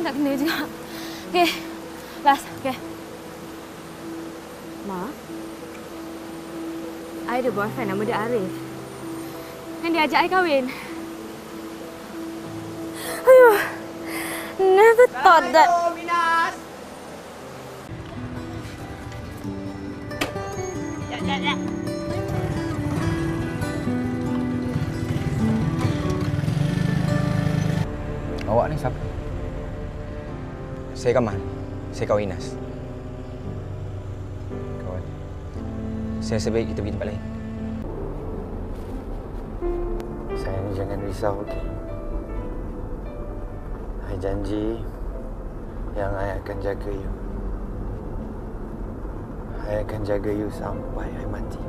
pun tak kena juga. Okey. Last. Okey. Ma. I ada boyfriend nama dia Arif. Dan dia ajak I kahwin. Ayuh. Never thought that. Minas! Awak ni Saya Kamal. Saya kawan Inas. Kawan. Saya rasa baik kita pergi tempat lain. Sayang jangan risau okey. Saya janji yang saya akan jaga you. Saya akan jaga you sampai saya mati.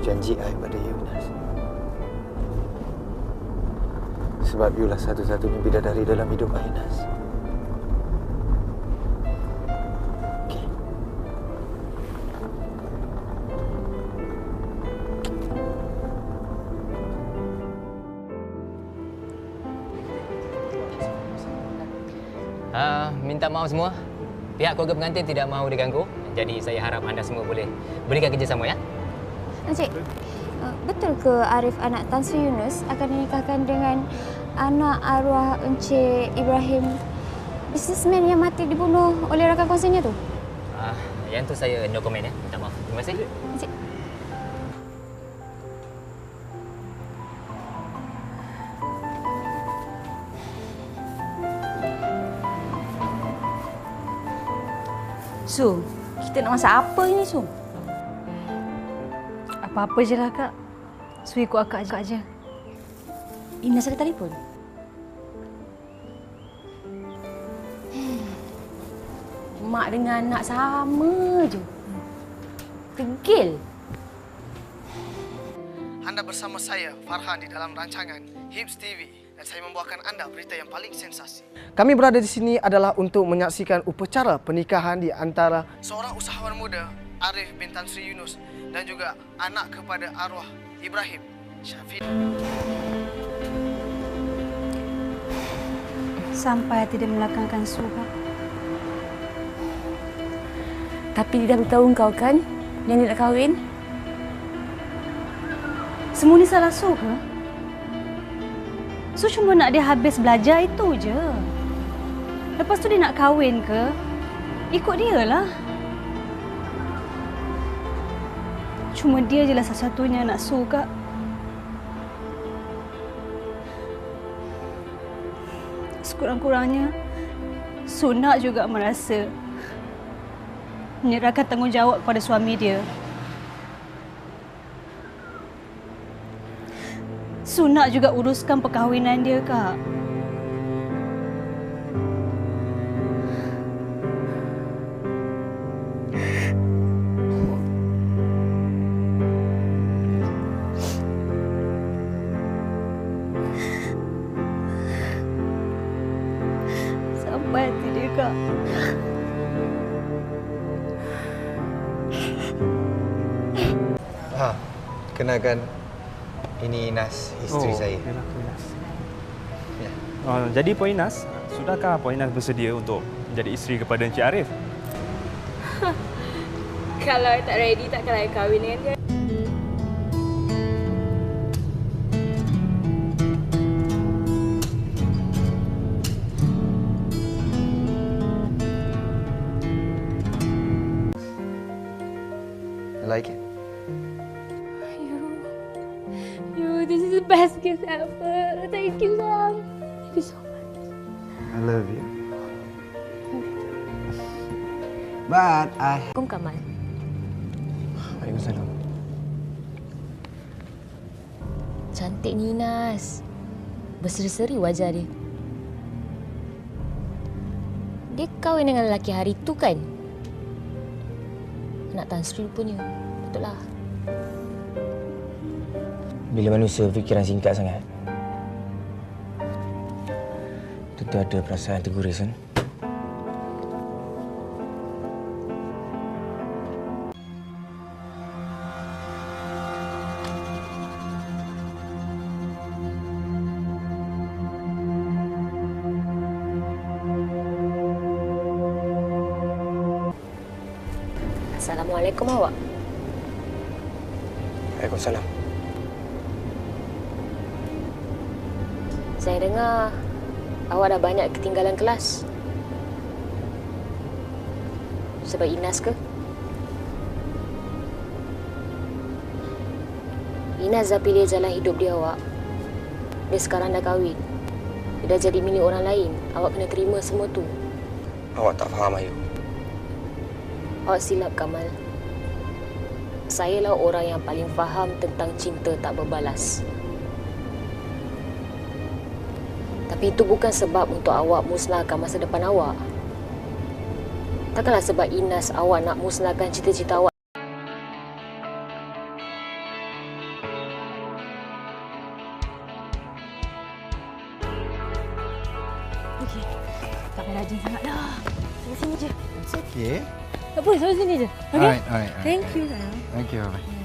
Janji saya pada you, Nas. Sebab you lah satu-satunya bidadari dalam hidup saya, Nas. Okey. Uh, minta maaf semua. Pihak keluarga pengantin tidak mahu diganggu. Jadi saya harap anda semua boleh berikan kerjasama ya. Encik, uh, betul ke Arif anak Tan Sri Yunus akan dinikahkan dengan anak arwah Encik Ibrahim, bisnesmen yang mati dibunuh oleh rakan kongsinya tu? Uh, yang tu saya no comment ya. Minta maaf. Terima kasih. Encik. Su, kita nak masak apa ni Su? Apa-apa je lah kak. Su ikut akak je. je. Ines ada telefon? Mak dengan anak sama je. Tegil. Anda bersama saya, Farhan, di dalam rancangan Hips TV dan saya membawakan anda berita yang paling sensasi. Kami berada di sini adalah untuk menyaksikan upacara pernikahan di antara seorang usahawan muda, Arif bin Tan Sri Yunus dan juga anak kepada arwah Ibrahim Syafiq. Sampai tidak melakangkan Su kak. Tapi dia dah beritahu kau kan yang dia nak kahwin? Semua ni salah Su ke? Su cuma nak dia habis belajar itu je. Lepas tu dia nak kahwin ke? Ikut dia lah. Cuma dia je lah satu-satunya anak Su Sekurang-kurangnya, Su nak juga merasa menyerahkan tanggungjawab kepada suami dia. Su nak juga uruskan perkahwinan dia, Kak. Hati dia, Kak. Ha, kenalkan ini Inas, isteri oh, saya. Yalah, Puan Inas. Ya. Uh, jadi Puan Inas, sudahkah Puan Inas bersedia untuk menjadi isteri kepada Encik Arif? Kalau tak ready, takkan I kahwin dengan dia. Like it. You, you, this is the best gift ever. Thank you, Sam. Thank you so much. I love you. But I Assalamualaikum Kamal. Waalaikumsalam. Cantik ni Ines. Berseri-seri wajah dia. Dia kahwin dengan lelaki hari tu kan? Anak Tan Sri punya. Betul lah. Bila manusia fikiran singkat sangat, tentu ada perasaan terguris kan? Assalamualaikum awak. Waalaikumsalam. Saya dengar awak dah banyak ketinggalan kelas. Sebab Inas ke? Inas dah pilih jalan hidup dia awak. Dia sekarang dah kahwin. Dia dah jadi milik orang lain. Awak kena terima semua tu. Awak tak faham, Ayu. Awak silap Kamal. Sayalah orang yang paling faham tentang cinta tak berbalas. Tapi itu bukan sebab untuk awak musnahkan masa depan awak. Takkanlah sebab Inas awak nak musnahkan cita-cita awak. Okey. Tak payah rajin sangat dah. Sini je. It's okay. Tak apa, sampai sini je. Okey? Alright, alright, alright. Thank you, sayang. Thank you. Bye.